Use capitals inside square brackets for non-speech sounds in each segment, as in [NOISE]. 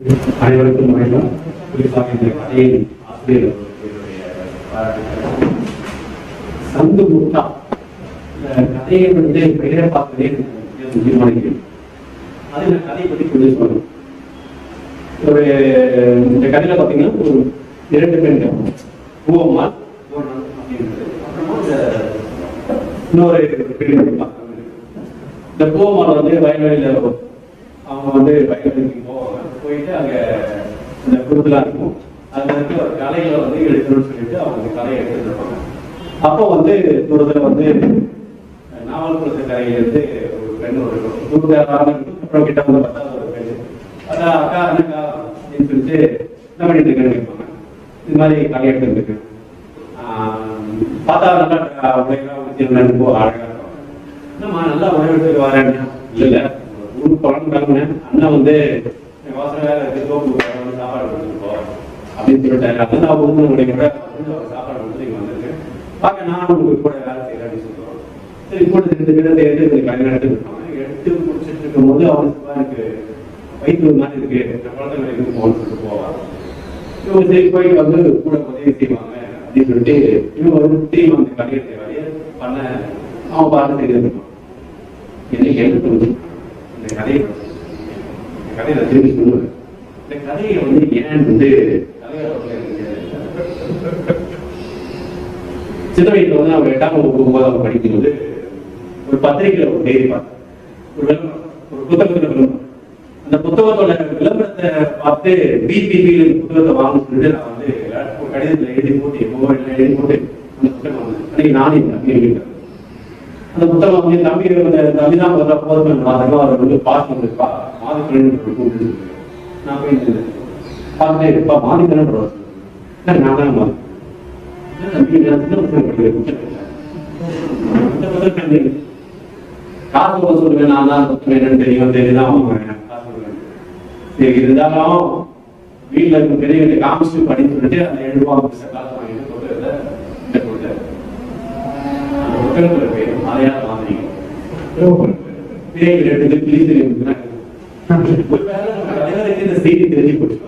அனைவருக்கும் வணக்கம் குறிப்பாக இந்த கதையின் ஆசிரியர் சந்து முட்டா கதையை வந்து பெயரை பார்க்கவே தீர்மானிக்கிறேன் அது நான் கதையை பற்றி கொஞ்சம் சொல்லணும் ஒரு இந்த கதையில பாத்தீங்கன்னா ஒரு இரண்டு பெண்கள் பூவம்மாள் இன்னொரு பெண் இந்த பூவம்மாள் வந்து வயல்வெளியில அவங்க வந்து பயன்படுத்தி போவாங்க போயிட்டு அங்க இந்த குருதுலாம் இருக்கும் அதுல இருந்து ஒரு கலைகளை வந்து எடுக்கணும்னு சொல்லிட்டு அவங்க அந்த கலையை எடுத்துட்டு அப்போ வந்து குருதுல வந்து நாவல் குருது கலையிலிருந்து ஒரு பெண் ஒரு குருது அப்புறம் கிட்ட வந்து பார்த்தா ஒரு பெண் அதான் அக்கா அண்ணக்கா அப்படின்னு சொல்லிட்டு என்ன பண்ணிட்டு இருக்கேன்னு இது மாதிரி கலை எடுத்துருக்கு பார்த்தா நல்லா உடையெல்லாம் வச்சு அழகா இருக்கும் என்னம்மா நல்லா உணவு எடுத்துட்டு வரேன் இல்ல. இல்ல ஊருக்கு அண்ணா வந்து வேலை இருக்கு சாப்பாடு கொடுத்துருப்போம் அப்படின்னு சொல்லிட்டாரு. அதான் வந்து உங்களுடைய சாப்பாடு கொடுத்து இங்க வந்திருக்கேன் பார்க்க உங்களுக்கு கூட வேலை செய்யறேன் அப்படின்னு சொல்லுவோம் சரி போட்டு ரெண்டு பேரும் கல்யாணம் எடுத்து எடுத்து முடிச்சிட்டு அவனுக்கு எனக்கு வயிற்று மாதிரி இருக்கு இந்த போகணும்னு சொல்லிட்டு போவான் இவங்க சரி போயிட்டு வந்து கூட உதவி செய்வாங்க அப்படின்னு சொல்லிட்டு இவங்க வந்து திரும்பி அந்த கல்யாணத்தை வேலையை பண்ண அவன் இந்த கதையை இந்த கதையை நான் திரும்பி சொல்லுவேன் இந்த கதையை வந்து ஏன் வந்து சின்ன வயசுல வந்து அவங்க எட்டாம் வகுப்பு ஒன்பதாம் படிக்கும்போது ஒரு பத்திரிகையில ஒரு செய்தி பார்த்தேன் ஒரு விளம்பரம் ஒரு புத்தகத்துல விளம்பரம். அந்த புத்தகத்தோட விளம்பரத்தை பார்த்து பிபிபி புத்தகத்தை வாங்கணும்னு சொல்லிட்டு நான் வந்து ஒரு கடிதத்துல எழுதி போட்டு மொபைல்ல எழுதி போட்டு அந்த புத்தகம் அன்னைக்கு நானே அப்படின்னு அந்த புத்தகம் வந்து தம்பி தமிழ்நாடு தம்பி தான் பார்த்தா போதும் அதெல்லாம் அவர் வந்து பாஸ் பண்ணிருப்பா நான் போய் பார்த்துட்டே இருப்பா. நான் தான் மாதிரி காசு சொல்லுவேன். நான் தான் என்னன்னு தெரியும். தெரியுதான் இருந்தாலும் வீட்டுல இருக்க பெரியவங்க காமிச்சு படித்து அந்த எழுபா காசு வாங்கிட்டு புத்தகத்தை இந்த கொடுத்தாரு அந்த புத்தகத்துல மலையாள மாதிரி எடுத்து தெரியும் செய்தி தெரிஞ்சு போச்சு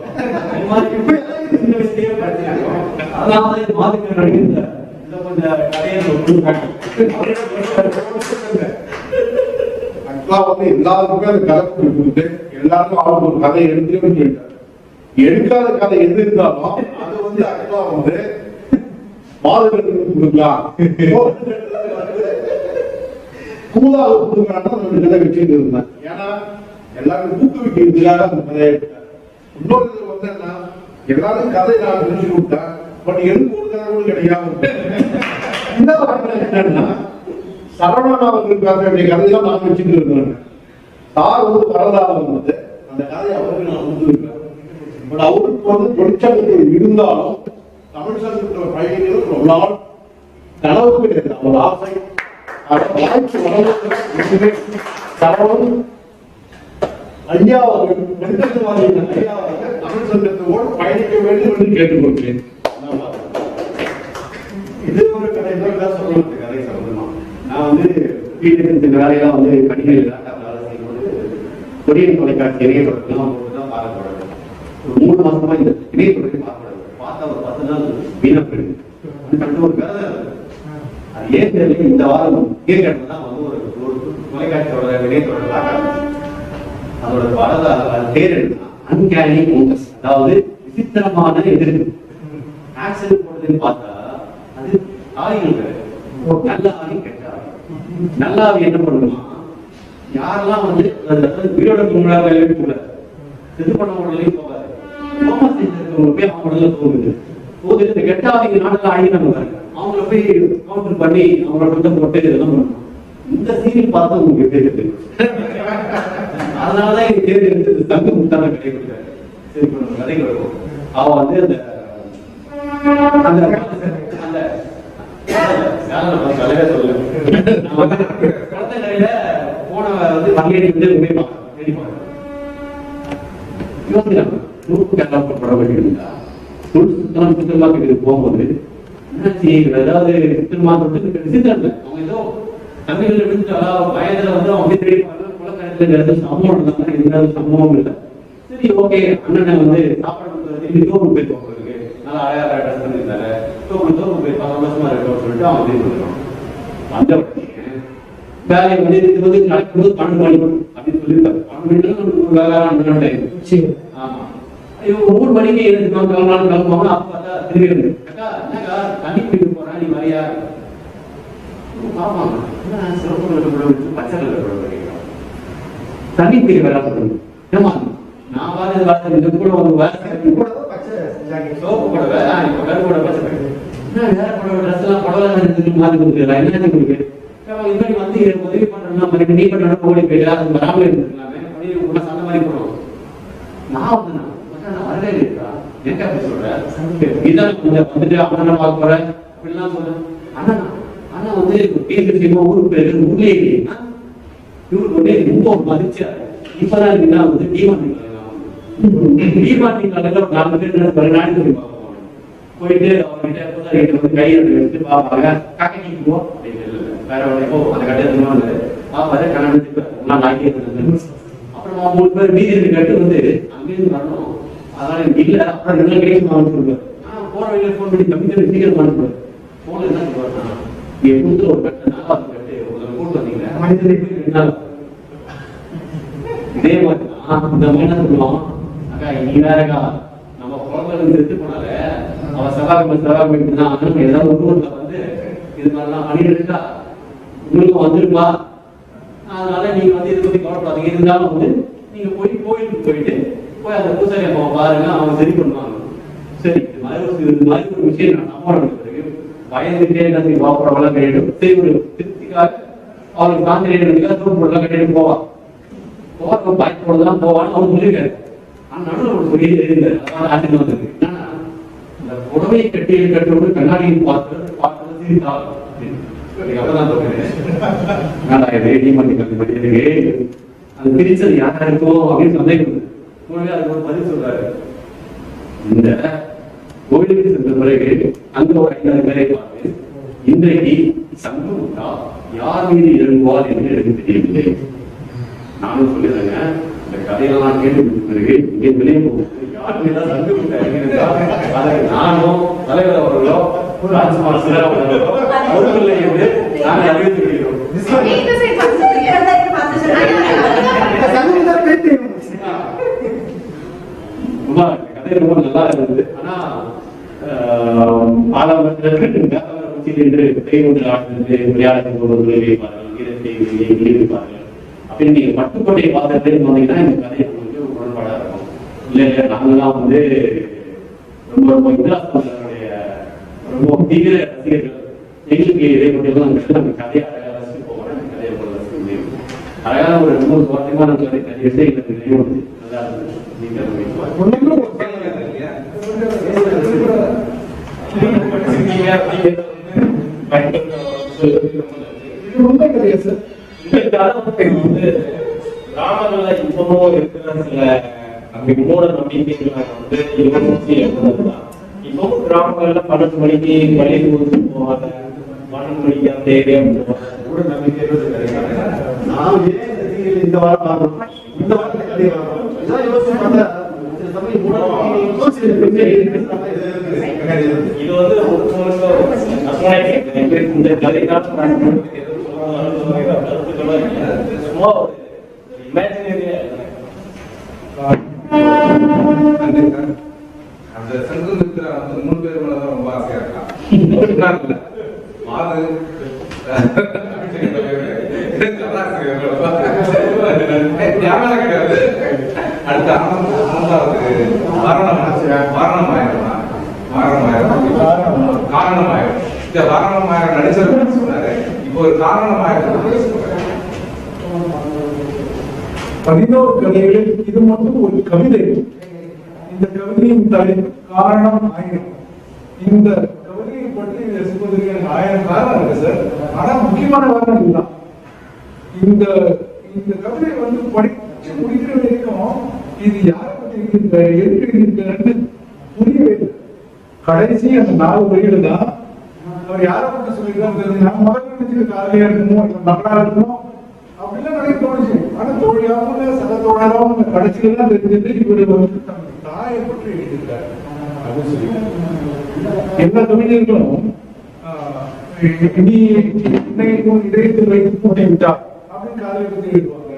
சின்ன அதனால மாதிரி இந்த வந்து எல்லாருக்குமே கதை கொடுக்குறது எல்லாருக்கும் அவங்க ஒரு கதை எடுத்துக்கணும்னு எடுக்காத கதை எது இருந்தாலும் அது வந்து ஆக்சுவலா வந்து மாதவர்களுக்கு கொடுக்கலாம். கூலாக கொடுக்கலாம்னு ரெண்டு கதை வச்சுட்டு இருந்தேன். ஏன்னா எல்லாரும் ஊக்குவிக்கிறதுக்காக அந்த கதையை எடுத்தேன் இன்னொரு இது வந்து என்ன எல்லாரும் கதை நான் தெரிஞ்சு கொடுத்தேன். பட் எனக்கு ஒரு கதை கூட கிடையாது இந்த என்னன்னா சரவணன் அவர்களுக்கு வர கதையெல்லாம் நான் வச்சுட்டு இருந்தேன். தார் வந்து வரலாறு வந்தது அந்த கதையை அவருக்கு நான் கொடுத்துருக்கேன். பட் அவருக்கு வந்து தொழிற்சங்கத்தில் இருந்தாலும் தமிழ் சங்கத்தில் பயணிகள் ரொம்ப நாள் கனவு கிடையாது ஆசை. வாய்ப்பு வளர்ந்து சரவணன் ஐயா அவர்கள் நெடுந்தவாரியின் ஐயா அவர்கள் தமிழ் சங்கத்தோடு பயணிக்க வேண்டும் என்று கேட்டுக்கொள்கிறேன். இது ஒரு கதை இன்னொரு சொல்லணும் கதை சொல்லணும் நான் வந்து வீட்டுக்கு இந்த வேலையெல்லாம் வந்து கணினியில் வேலை செய்யும்போது கொரியன் தொலைக்காட்சி தான் பார்க்க தொடங்கும் மூணு மாசமா இந்த இணையப்படத்தை பார்க்க தொடங்கும் பார்த்தா ஒரு பத்து நாள் வீணா போயிடுது அது சொல்லிட்டு ஒரு கதை அது. ஏன் தெரியல இந்த வாரம் கீழ்கட்டில் தான் வந்து ஒரு ஒரு தொலைக்காட்சியோட இணையத்தோட அதோட வரத அது பேர் அன்கேனி ஃபோக்கஸ் அதாவது விசித்திரமான எதிர்ப்பு. ஆக்சிடென்ட் போடுறதுன்னு பார்த்தா அது ஆயுள் நல்ல ஆவி கெட்ட ஆவி நல்ல ஆவி என்ன பண்ணுமா? யாரெல்லாம் வந்து அதாவது உயிரோட தூங்குறாங்க கூட இது பண்ண உடலையும் போகாது. கோமா செஞ்சிருக்கவங்க போய் தோணுது. போது தூங்குது போகுது இந்த கெட்ட நாட்டில் பாருங்க அவங்கள போய் கவுண்டர் பண்ணி அவங்கள மட்டும் போட்டு இதெல்லாம் இந்த சீரியல் பார்த்தா உங்களுக்கு எப்படி இருக்கு? அதனாலதான் எனக்கு தேர்வு எடுத்தது தங்க முத்தான கடை கொடுத்தாரு சரி கதைக்கு வருவோம். அவ வந்து அந்த அந்த அந்த போன வந்து பங்கேறி வந்து வேண்டியிருந்தா துருப்பு போகும்போது ஏதாவது சித்தமா சொல்லிட்டு அவங்க ஏதோ தமிழ்ல விழுந்துட்டா வயதுல வந்து அவங்க தேடி குளக்கரையில சம்பவம் எந்த சம்பவம் இல்லை. சரி ஓகே. அண்ணனை வந்து சாப்பாடு கொடுத்தது திரும்பி நல்லா அழகாக ட்ரெஸ் பண்ணியிருந்தாரு தோப்பு தோப்பு போய் சந்தோஷமா இருக்கணும்னு சொல்லிட்டு வேலையை வந்து இது வந்து நடக்கும்போது பன்னெண்டு மணி அப்படின்னு சொல்லியிருக்காரு. பன்னெண்டு வேலை டைம் இவங்க மூணு மணிக்கு எழுந்துக்கலாம் கிளம்பலாம் கிளம்புவாங்க அப்ப பார்த்தா வந்து அக்கா என்னக்கா தண்ணி போறேன் நீ வரியா? ஆமா என்ன சிறப்பு கலர் வச்சு பச்சை கலர். தண்ணி சொல்லணும் ஏமா நான் வாரது வார்த்தை இந்த கூட வேலை சோப்பு புடவை இப்ப கருப்பு புடவை பச்சை வேற புடவை ட்ரெஸ் எல்லாம் புடவை மாத்தி கொடுக்குறா என்ன இந்த மாதிரி வந்து உதவி பண்றேன்னா நீ பண்ண ஓடி போயிட்டு அது வராமலே இருந்துக்கலாமே அப்படின்னு மாதிரி போடுவோம். நான் வந்து நான் மச்சான், நான் வரவே இல்லையா எங்க அப்படி வந்துட்டு பார்க்க சொல்றேன் வந்து ஊருக்கு ஊர்லயே இல்லையா இவருக்கு வந்து ரொம்ப மதிச்சாரு இப்பதான் இருக்குன்னா வந்து டிமாண்டிங் டிமாண்டிங் நாலு பேர் ஒரு நாடு சொல்லி போயிட்டு அவர்கிட்ட வந்து கையை எடுத்து பாப்பாங்க கக்கி போ. அப்படின்னு வேற ஒண்ணு போ. அந்த கட்டத்துல வந்து பாப்பாரு கண்ணாடி நான் அப்புறம் மூணு பேர் மீதி கட்டு வந்து அங்கேயிருந்து வரணும். அதனால இல்ல. அப்புறம் கிடைக்கும் ஆஹ் போற வழியில ஃபோன் பண்ணி கம்மியாக சீக்கிரம் அனுப்புவார் போன்ல என்ன சொல்லுவார் நீ கொடுத்து ஒரு கட்டு நாலாவது கட்டு ஒரு கூட்டு வந்தீங்க மனிதனை இதே மாதிரி தான் இந்த மாதிரி என்ன சொல்லுவோம். அக்கா நீ வேறக்கா நம்ம குழந்தை திருட்டு போனால அவ செவ்வாய்க்கிழமை செவ்வாய்க்கிழமை தான் நம்ம ஏதாவது ஒரு ஊர்ல வந்து இது மாதிரிலாம் பண்ணிட்டு உங்களுக்கும் வந்துருப்பா. அதனால நீங்க வந்து இதை பத்தி கவலைப்படாதீங்க. இருந்தாலும் வந்து நீங்க போய் கோயிலுக்கு போயிட்டு போய் அந்த பூசாரி அம்மாவை பாருங்க அவங்க சரி பண்ணுவாங்க. சரி இது மாதிரி ஒரு இது மாதிரி ஒரு விஷயம் நான் நம்ப பிறகு பயந்துட்டே எல்லாத்தையும் பாப்படவெல்லாம் கட்டிட்டு சரி ஒரு திருப்திக்காக அவளுக்கு காந்திரேடுக்காக தூக்கு போடலாம் கட்டிட்டு போவா. போறவன் பயத்தோட தான் போவான்னு அவன் சொல்லியிருக்காரு. ஆனா நடுவில் ஒரு சொல்லி தெரிந்தாரு அதான் ஆட்டுக்கு வந்தது. என்னன்னா இந்த புடவையை கட்டி கட்டுறது கண்ணாடியில் பார்த்து பார்த்து சிரித்தாள் நான் தோணுது. என்னடா இது நீதிமன்ற அது பிரிச்சது யாரா இருக்கோ அப்படின்னு சந்தேகம் உடனே அதுக்கு ஒரு பதில் சொல்றாரு. இந்த கோயிலுக்கு சென்ற பிறகு அங்க ஒரு ஐந்தாறு பேரை பார்த்து இன்றைக்கு சங்கமுட்டா யார் மீது இறங்குவார் என்று எனக்கு தெரியவில்லை. நானும் சொல்லிடுறேங்க இந்த கதையெல்லாம் கேட்டு பிறகு இங்கே வெளியே போகும்போது யார் சங்கமுட்டா நானும் தலைவர் அவர்களோ ராஜ்குமார் சிலர் அவர்களோ பொறுப்பில்லை என்று நாங்கள் அறிவித்து விடுகிறோம் ரொம்ப கதை ரொம்ப நல்லா இருந்தது. ஆனா பாலாவரத்தில் என்று கைகொண்டு ஆடுறது அப்படின்னு நீங்க பட்டுக்கோட்டை பாத்திரத்தை வந்தீங்கன்னா இந்த கதை உங்களுக்கு உடன்பாடா இருக்கும். இல்ல இல்ல நாங்கெல்லாம் வந்து ரொம்ப ரொம்ப இந்திராசனுடைய ரொம்ப தீவிர ரசிகர்கள். எங்களுக்கு இதை மட்டும் நம்ம கதையை அழகா ரசிச்சு போவோம் அந்த கதையை போல ரசிக்க முடியும். அழகான ஒரு ரொம்ப சுவாரஸ்யமான கதை கதை எனக்கு நினைவு நல்லா இருந்தது அதை வைக்கலாம். ஒண்ணுமே ஒரு பயன் இல்லையா? கிராமங்கள்ல இப்பவும் இருக்கிற சில அப்படி மூட வந்து யோசிச்சு எழுதுனதுதான் இப்பவும் கிராமங்கள்ல பன்னெண்டு மணிக்கு பள்ளிக்கு கொடுத்து போவாங்க பன்னெண்டு மணிக்கு அந்த ஏரியா கூட நம்பிக்கை நான் இந்த வாரம் இந்த வாரம் இது வந்து இந்த கதைதான் சும்மா அந்த மூணு பேர் மேல ரொம்ப ஆசையா இருக்கான் ஞாபகம் கிடையாது அடுத்த ஆனந்த ஆனந்தாவது வாரணம் வாரணமாயிரம் காரணம் காரணமாயிரம் இந்த வாரணமாயிரம் நடிச்சர் சொன்னாரு இப்போ ஒரு காரணமாயிரம் பதினோரு கதைகளில் இது மட்டும் ஒரு கவிதை இந்த கவிதையின் தலைப்பு காரணம் ஆயிரம் இந்த கவிதையை பற்றி ரசிப்பதற்கு எனக்கு ஆயிரம் காரணம் இருக்கு சார் ஆனா முக்கியமான காரணம் இதுதான். இந்த இந்த கவிதை வந்து படிச்சு முடிக்கிற வரைக்கும் இது யாரை பத்தி எழுதியிருக்க எதுக்கு எழுதியிருக்காருன்னு புரியவே இல்லை கடைசி அந்த நாலு வரியில தான் அவர் யாரை பத்தி சொல்லியிருக்காரு நான் முதல்ல நினைச்சது காலையா இருக்குமோ இல்ல மகளா இருக்குமோ அப்படிலாம் நிறைய தோணுச்சு. ஆனா சகத்தோழியாவும் சகத்தோழராவும் கடைசியில தான் தெரிஞ்சது இவர் வந்து தன் தாயை பற்றி எழுதியிருக்காரு. அப்படின்னு சொல்லி எல்லா கவிஞர்களும் ஆஹ், நீ என்னை உன் இதயத்தில் வைத்து பூட்டி விட்டா அப்படின்னு காலையில் விடுவாங்க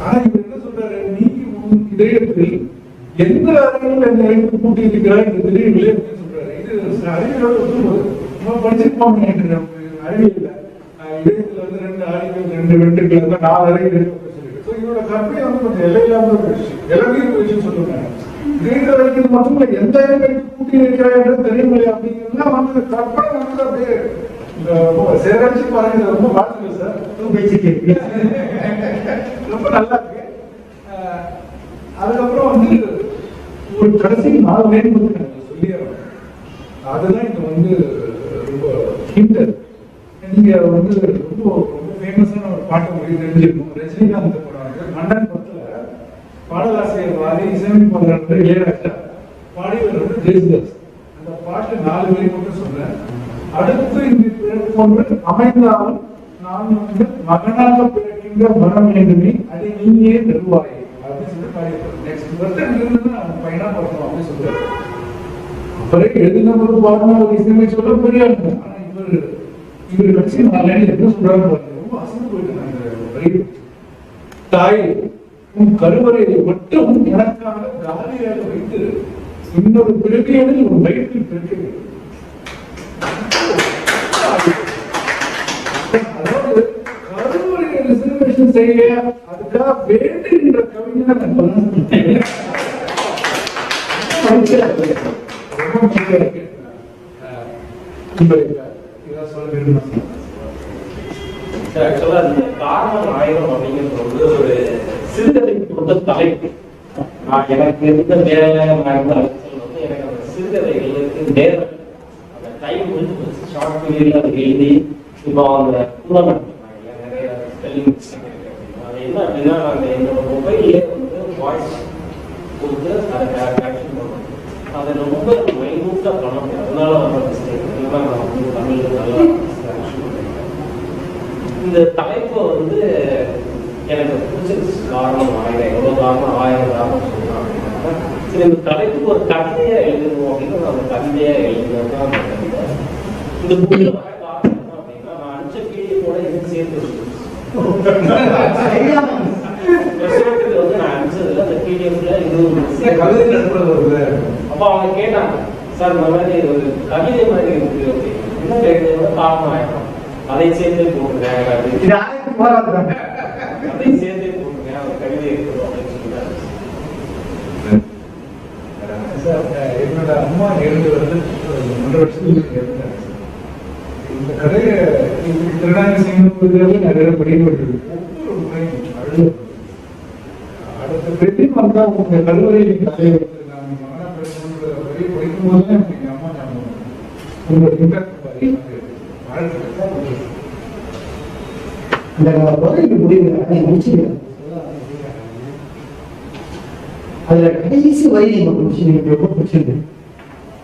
ஆனா இவர் என்ன சொல்றாரு? நீ உன் இதயத்தில் எந்த அறையில் என்னை வைத்து கூட்டி இருக்கிறாய் என்று தெரியவில்லை அப்படின்னு சொல்றாரு. இது அறிவியலோட நம்ம படிச்சிருப்போம் நினைக்கிறேன் அறிவியல்ல இதயத்துல வந்து ரெண்டு அறைகள் ரெண்டு வெட்டுக்கள் இருந்தா நாலு அறைகள் இருக்கு அப்படின்னு இவரோட கற்பனை வந்து கொஞ்சம் எல்லையில்லாம ஒரு விஷயம். எல்லாத்தையும் விஷயம் சொல்லுவாங்க இதயத்தை வைக்கிறது மட்டும் இல்ல எந்த இடத்தை பூட்டி இருக்கிறாய் என்று தெரியவில்லை அப்படிங்கிறதுலாம் வந்து கற்பனை வந்து அப்படியே சேகரிச்சு பாருங்க ரொம்ப வாழ்த்துக்கள் சார் [LAUGHS] ரொம்ப நல்லா இருக்கு. அதுக்கப்புறம் வந்து ஒரு கடைசி நாலு லைன் வந்து நான் சொல்லி அதுதான் இங்க வந்து ரொம்ப ஹிண்டர் நீங்க வந்து ரொம்ப ரொம்ப ஃபேமஸான ஒரு பாட்டு உங்களுக்கு தெரிஞ்சிருக்கும். ரஜினிகாந்த் வந்து மன்னன் படத்துல பாடலாசிரியர் வாரி இசையமைப்பாளர் இளையராஜா. பாடியவர் வந்து ஜெயசுதாஸ் அந்த பாட்டு நாலு வரி மட்டும் சொல்றேன். அடுத்து இந்த போன்று அமைந்தாலும் நான் வந்து மகனாக பிறக்கின்ற மரம் வேண்டுமே அதை நீயே தருவாய் அப்படின்னு சொல்லி நெக்ஸ்ட் வருஷம் இருந்து நான் பையனா பிறக்கணும் அப்படின்னு சொல்றாரு எழுதின ஒரு ஒரு இசைமை சொல்ல ஆனா இவர் இவர் கட்சி நாலு என்ன சொல்றாரு ரொம்ப அசந்து போயிட்டு அந்த தாய் உன் கருவறையை மட்டும் எனக்காக காலியாக வைத்து இன்னொரு பிறவியனில் உன் வயிற்றில் பிறக்கிறது செய்ய அதுக்காக வேண்டுகின்ற கவிஞர் ஆக்சுவலா இந்த காரணம் ஆயிரம் அப்படிங்கிறது வந்து ஒரு சிறுகதை கொடுத்த தலைப்பு. நான் எனக்கு இருந்த வேலை நான் வந்து எனக்கு அந்த சிறுகதைகளுக்கு நேரம் அந்த டைம் வந்து ஷார்ட் பீரியட்ல அதை எழுதி இப்போ அந்த ஃபுல்லமெண்ட் நிறைய அது என்ன அப்படின்னா நாங்கள் மொபைல்லே வந்து வாய்ஸ் கொடுத்து அதை கரெக்ஷன் பண்ணணும் அதை ரொம்ப மைனூட்டாக பண்ண முடியும் அதனால வர மிஸ்டேக் இல்லைன்னா நான் வந்து தமிழில் நல்லா இந்த தலைப்பு வந்து எனக்கு பிடிச்சிருச்சு காரணம் ஆயிரம் எவ்வளவு காரணம் ஆயிரம் காரணம் சொல்லலாம் அப்படின்னா, சரி இந்த தலைப்புக்கு ஒரு கவிதையா எழுதணும் அப்படின்னு நான் அந்த கவிதையா எழுதினது தான் இந்த நான் பிடிஎஃபோட இதுக்கு சேர்த்து ரிசல்ட்டுக்கு வந்து நான் அனுப்பிச்சதுல அந்த பிடிஎஃப்ல இது ஒரு கவிதை அவங்க கேட்டாங்க சார் இந்த மாதிரி ஒரு கவிதை மாதிரி இருக்கு அப்படின்னு என்ன கேட்கறது காரணம் ஆயிடும் அதை சேர்த்து அதை சேர்த்து ஒரு கவிதை இருக்கு அப்படின்னு சொல்லிட்டாங்க சார், என்னோட அம்மா இருந்து வந்து ஒன்றரை வருஷத்துக்கு இந்த கதையை திருநாங்க நிறைய அடுத்த உங்க கல்லூரியில் நீங்க கதையை மகனா படிக்கும் போது எங்க அம்மா ஞாபகம் உங்களோட இம்பாக்ட் அதிகமாக அந்த முடிவு அதை முடிச்சுக்கிறேன். அதுல கடைசி வரி நீங்க பிடிச்சி ரொம்ப பிடிச்சிருக்கு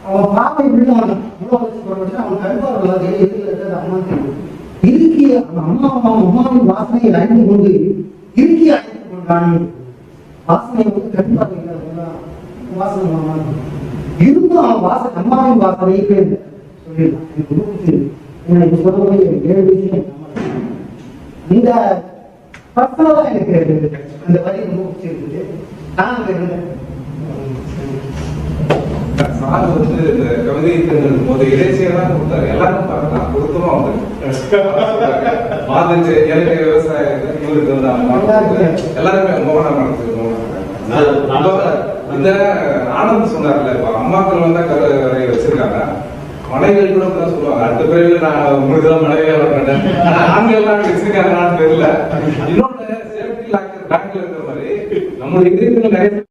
அவன் பாப்பை விழுவான் அவன் கருப்பார்கள் எதிரில் இருக்கிறது அம்மா தெரியும். இறுக்கி அவன் அம்மா அம்மா அம்மாவின் வாசனையை அறிந்து கொண்டு இறுக்கி அழைத்துக் கொண்டான். வாசனை வந்து கருப்பாக இல்லாதவங்களாம் வாசனை அம்மா இருந்தும் அவன் வாசனை அம்மாவின் வாசனையை பேர் சொல்லிடலாம். எனக்கு ரொம்ப பிடிச்சிருக்கு எனக்கு ஏழு இந்த பர்சனலா எனக்கு அந்த வரி ரொம்ப பிடிச்சிருக்குது நான் இருந்தேன் சார் வந்து இந்த கவிதை தேர்ந்தெடுக்கும் போது இடைச்சியா தான் கொடுத்தாரு. எல்லாரும் பார்க்கலாம் கொடுத்துரும் அவங்க [LAUGHS] மாதிரி எனக்கு விவசாயம் இவருக்கு வந்து எல்லாருமே மோகனா மனசு இந்த ஆனந்த் சொன்னார்ல இப்ப அம்மாக்கள் வந்தா கருவறை வச்சிருக்காங்க. மனைவிகள் கூட தான் சொல்லுவாங்க அடுத்த பிறகு நான் உங்களுக்கு தான் மனைவியா வரேன் ஆண்கள் எல்லாம் வச்சிருக்காங்களான்னு தெரியல. இன்னொன்னு சேஃப்டி லாக்கர் பேங்க்ல இருக்கிற மாதிரி நம்மளுடைய நிறைய